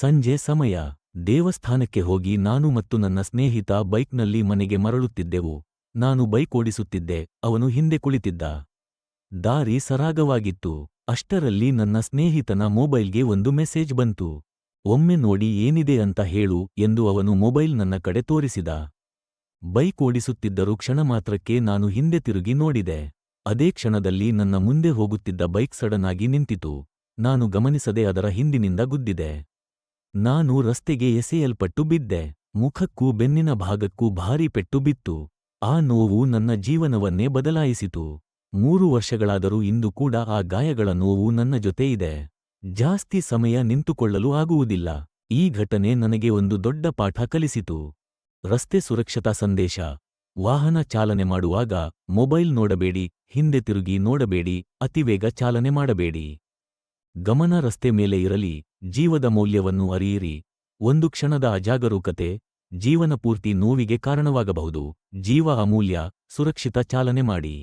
ಸಂಜೆ ಸಮಯ. ದೇವಸ್ಥಾನಕ್ಕೆ ಹೋಗಿ ನಾನು ಮತ್ತು ನನ್ನ ಸ್ನೇಹಿತ ಬೈಕ್ನಲ್ಲಿ ಮನೆಗೆ ಮರಳುತ್ತಿದ್ದೆವು. ನಾನು ಬೈಕ್ ಓಡಿಸುತ್ತಿದ್ದೆ, ಅವನು ಹಿಂದೆ ಕುಳಿತಿದ್ದ. ದಾರಿ ಸರಾಗವಾಗಿತ್ತು. ಅಷ್ಟರಲ್ಲಿ ನನ್ನ ಸ್ನೇಹಿತನ ಮೊಬೈಲ್ಗೆ ಒಂದು ಮೆಸೇಜ್ ಬಂತು. ಒಮ್ಮೆ ನೋಡಿ ಏನಿದೆ ಅಂತ ಹೇಳು ಎಂದು ಅವನು ಮೊಬೈಲ್ ನನ್ನ ಕಡೆ ತೋರಿಸಿದ. ಬೈಕ್ ಓಡಿಸುತ್ತಿದ್ದರೂ ಕ್ಷಣ ಮಾತ್ರಕ್ಕೆ ನಾನು ಹಿಂದೆ ತಿರುಗಿ ನೋಡಿದೆ. ಅದೇ ಕ್ಷಣದಲ್ಲಿ ನನ್ನ ಮುಂದೆ ಹೋಗುತ್ತಿದ್ದ ಬೈಕ್ ಸಡನ್ ಆಗಿ ನಿಂತಿತು. ನಾನು ಗಮನಿಸದೆ ಅದರ ಹಿಂದಿನಿಂದ ಗುದ್ದಿದೆ. ನಾನು ರಸ್ತೆಗೆ ಎಸೆಯಲ್ಪಟ್ಟು ಬಿದ್ದೆ. ಮುಖಕ್ಕೂ ಬೆನ್ನಿನ ಭಾಗಕ್ಕೂ ಭಾರಿ ಪೆಟ್ಟು ಬಿತ್ತು. ಆ ನೋವು ನನ್ನ ಜೀವನವನ್ನೇ ಬದಲಾಯಿಸಿತು. ಮೂರು ವರ್ಷಗಳಾದರೂ ಇಂದು ಕೂಡ ಆ ಗಾಯಗಳ ನೋವು ನನ್ನ ಜೊತೆ ಇದೆ. ಜಾಸ್ತಿ ಸಮಯ ನಿಂತುಕೊಳ್ಳಲು ಆಗುವುದಿಲ್ಲ. ಈ ಘಟನೆ ನನಗೆ ಒಂದು ದೊಡ್ಡ ಪಾಠ ಕಲಿಸಿತು. ರಸ್ತೆ ಸುರಕ್ಷತಾ ಸಂದೇಶ. ವಾಹನ ಚಾಲನೆ ಮಾಡುವಾಗ ಮೊಬೈಲ್ ನೋಡಬೇಡಿ, ಹಿಂದೆ ತಿರುಗಿ ನೋಡಬೇಡಿ, ಅತಿವೇಗ ಚಾಲನೆ ಮಾಡಬೇಡಿ. ಗಮನ ರಸ್ತೆ ಮೇಲೆ ಇರಲಿ, ಜೀವದ ಮೌಲ್ಯವನ್ನು ಅರಿಯಿರಿ. ಒಂದು ಕ್ಷಣದ ಅಜಾಗರೂಕತೆ, ಜೀವನ ಪೂರ್ತಿ ನೋವಿಗೆ ಕಾರಣವಾಗಬಹುದು. ಜೀವ ಅಮೂಲ್ಯ, ಸುರಕ್ಷಿತ ಚಾಲನೆ ಮಾಡಿ.